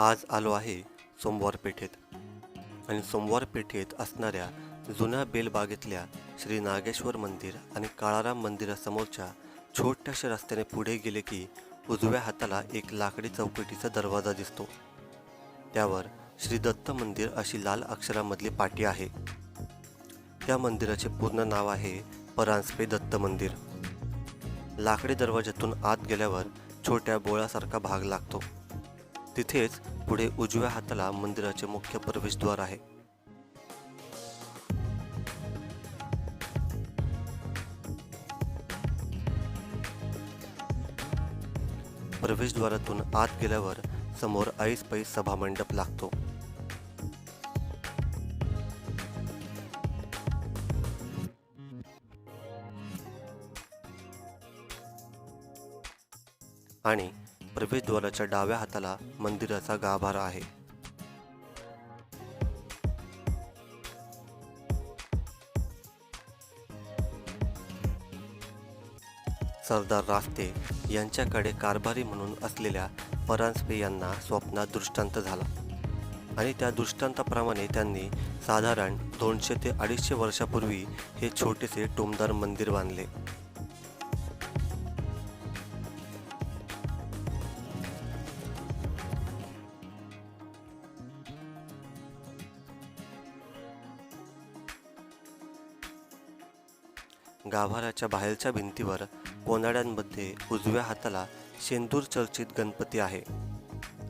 आज आलो आहे सोमवार पेठेत. आणि सोमवार पेठेत असणाऱ्या जुन्या बेलबागेतल्या श्री नागेश्वर मंदिर आणि काळाराम मंदिरासमोरच्या छोट्याशा रस्त्याने पुढे गेले की उजव्या हाताला एक लाकडी चौकटीचा दरवाजा दिसतो. त्यावर श्री दत्त मंदिर अशी लाल अक्षरामधली पाटी आहे. त्या मंदिराचे पूर्ण नाव आहे परांजपे दत्त मंदिर. लाकडी दरवाजातून आत गेल्यावर छोट्या बोळासारखा भाग लागतो. तिथेच पुढे उजव्या हाताला मंदिराचे मुख्य प्रवेशद्वार आहे. प्रवेशद्वारातून आत गेल्यावर समोर ऐस पैस सभामंडप लागतो. आणि प्रवेशद्वाराच्या डाव्या हाताला मंदिराचा गाभारा आहे. सरदार रास्ते यांच्याकडे कारभारी म्हणून असलेल्या परांजपे यांना स्वप्नात दृष्टांत झाला. आणि त्या दृष्टांताप्रमाणे त्यांनी साधारण दोनशे ते अडीचशे वर्षापूर्वी हे छोटेसे टोमदार मंदिर बांधले. गाभाऱ्याच्या बाहेरच्या भिंतीवर कोनाड्यांमध्ये उजव्या हाताला शेंदूर चर्चित गणपती आहे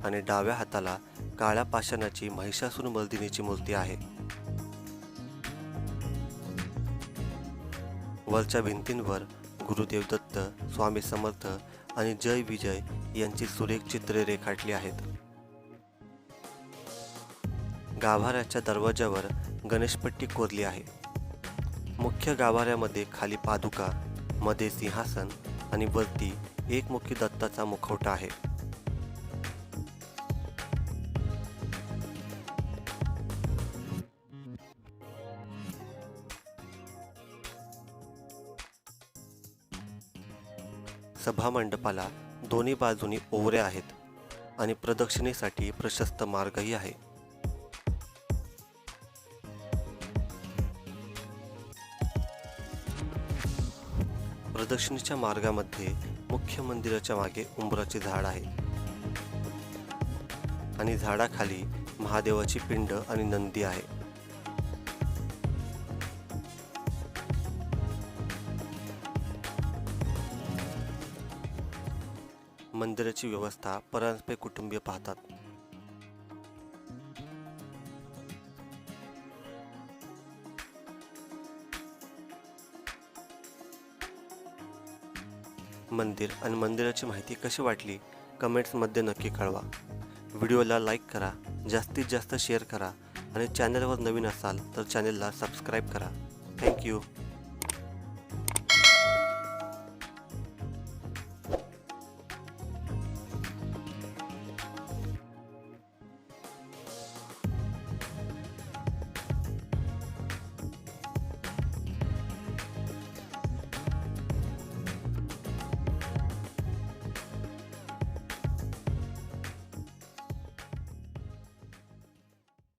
आणि डाव्या हाताला काळ्या पाषाणाची महिषासूर मर्दिनीची मूर्ती आहे. वरच्या भिंतींवर गुरुदेव दत्त स्वामी समर्थ आणि जय विजय यांची सुरेख चित्रे रेखाटली आहेत. गाभाऱ्याच्या दरवाजावर गणेशपट्टी कोरली आहे. मुख्य गाभाऱ्यामध्ये खाली पादुका मध्ये सिंहासन आणि वरती एकमुखी दत्ताचा मुखवटा आहे. सभामंडपाला दोन्ही बाजूनी ओवऱ्या आहेत आणि प्रदक्षिणेसाठी प्रशस्त मार्गही आहे. प्रदक्षिणेच्या मार्गामध्ये मुख्य मंदिराच्या मागे उंबराचे झाड आहे. आणि झाडाखाली महादेवाची पिंड आणि नंदी आहे. मंदिराची व्यवस्था परांजपे कुटुंबीय पाहतात. मंदिर आणि मंदिराची माहिती कशी वाटली कमेंट्समध्ये नक्की कळवा. व्हिडिओला लाईक करा जास्तीत जास्त शेअर करा आणि चॅनलवर नवीन असाल तर चॅनलला सबस्क्राईब करा. थँक्यू